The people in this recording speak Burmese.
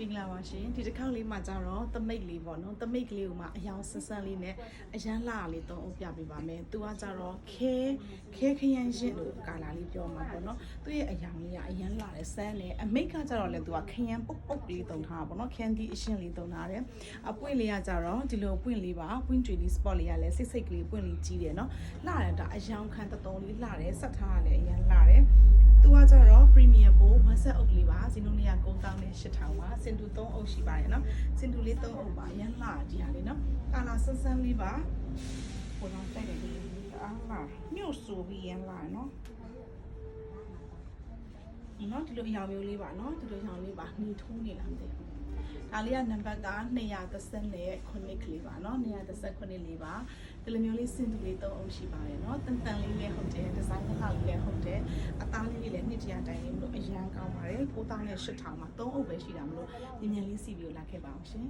မင်္ဂလာပါရှင်ဒီတစ်ခေါက်လေးမှာကြတော့သမိတ်လေးပေါ့နော်သမိတ်ကလေးကိုမှအယောင်ဆန်းဆန်းလေးနဲ့အရန်လာလေးတော့အုပ်ပြပေးပါမယ်သူကကြတော့ခဲခဲခရမ်းရှင်းလို့ကာလာလေးပြောမှာပေါ့နော်သူရဲ့အယောင်လေးကအရန်လာတယ်ဆန်းတယ်အမိတ်ကကြတော့လေသူကခရမ်းပုတ်ပုတ်လေးတုံထားတာပေါ့နော်ခန်းဒီအရှင်းလေးတုံထားတယ်အပွင့်လေးကကြတော့ဒီလိုပွင့်လေးပါပွင့်ကြွေလေး spot လေးကလည်းစိတ်စိတ်ကလေးပွင့်လေးကြီးတယ်နော်လာတယ်ဒါအယောင်ခံတတုံးလေးလာတယ်ဆက်ထားရလဲအရန်လာတယ်သူကကြတော့ premium ပိုဝက်ဆက်အုပ်ကလေး ပါဇင်းတို့လေးက9000နဲ့8000ပါစင်တူ3အုပ်ရှိပါတယ်နော်စင်တူလေး3အုပ်ပါရမ်းလာဒီဟာလေးနော်ကာလာဆန်းဆန်းလေးပါဟိုတော့တိုက်တယ်လေးအားလာမြို့ဆိုပြီးရမ်းလာနော်နော်ဒီလိုအရောင်မျိုးလေးပါနော်ဒီလိုအရောင်လေးပါညီထိုးနေလားမသိဘူးဒါလေးကနံပါတ်က230နဲ့ခုနှစ်ကလေးပါနော်239လေးပါဒီလိုမျိုးလေးစင်တူလေး3အုပ်ရှိပါတယ်နော်တန်တန်လေးလည်းဟုတ်တယ်ဒီဇိုင်းကလေးလည်းဟုတ်တယ် ရာတိုင်လေးမလို့အရန်ကောင်းပါတယ်9000နဲ့8000မှာ3အုပ်ပဲရှိတာမလို့ညဉ့်ညဉ့်လေးစီဗီကိုလာခဲ့ပါအောင်ရှင်